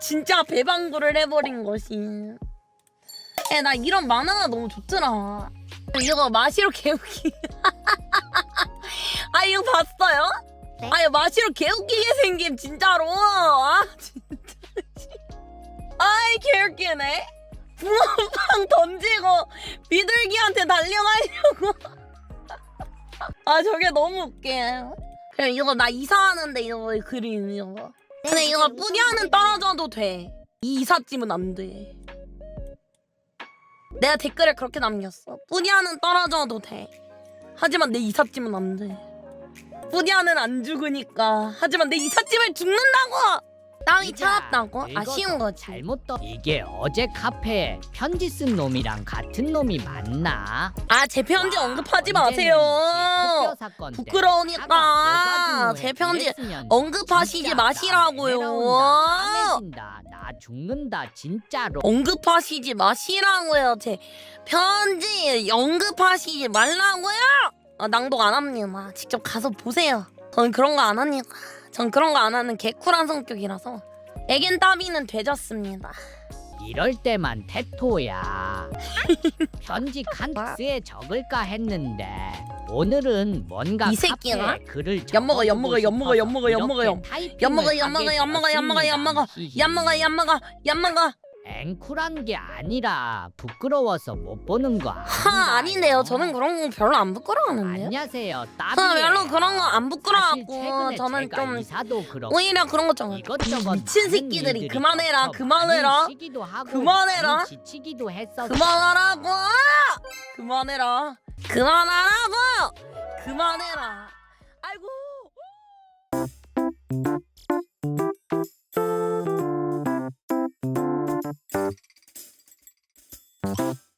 진짜 배방구를 해버린 것이. 에, 나 이런 만화가 너무 좋더라. 이거 마시로 개웃기. 아 이거 봤어요? 네? 아 이거 마시로 개웃기게 생김 진짜로. 아 진짜. 아이 개웃기네. 붕어빵 던지고 비둘기한테 달려가려고. 아 저게 너무 웃겨. 그래 이거 나 이사하는데 이거 그림 이거. 근데 이거 뿌디아는 떨어져도 돼. 이 이삿짐은 안 돼. 내가 댓글에 그렇게 남겼어. 뿌디아는 떨어져도 돼. 하지만 내 이삿짐은 안 돼. 뿌디아는 안 죽으니까. 하지만 내 이삿짐을 죽는다고. 땅이 차갑다고? 아쉬운 거지. 잘못 떠. 이게 어제 카페에 편지 쓴 놈이랑 같은 놈이 맞나? 아 제 편지 와, 언급하지 마세요. 부끄러우니까 제 편지 언급하시지 마시라고요. 나 죽는다 진짜로. 언급하시지 마시라고요. 제 편지 언급하시지 말라고요. 아, 낭독 안 합니다. 직접 가서 보세요. 전 그런 거안 합니다. 전 그런 거 안 하는 개쿨한 성격이라서 애견 따비는 되졌습니다. 이럴 때만 테토야. 편지 칸스에 적을까 했는데 오늘은 뭔가 이? 카페에 글을 엿먹어, 엿먹어, 적어보고 엿먹어, 싶어서 엿먹어, 엿먹어, 이렇게 타이핑을 엿먹어, 엿먹어, 엿먹어, 엿먹어, 엿먹어, 되었습니다. 얌먹어 얌먹어 얌먹어. 앵쿨한 게 아니라 부끄러워서 못 보는 거 하 아니네요. 저는 그런 거 별로 안 부끄러워하는데요. 안녕하세요. 저는 따비예요. 별로 그런 거 안 사실 부끄러워하고 최근에 저는 제가 좀 이사도 그렇고 오히려 그런 거좀 이것저것 미친 많은 새끼들이 일들이 그만해라 그만해라 많이 쉬기도 하고 그만해라. 많이 지치기도 했어. 그만하라고 그만해라 그만하라고 그만해라 아이고 you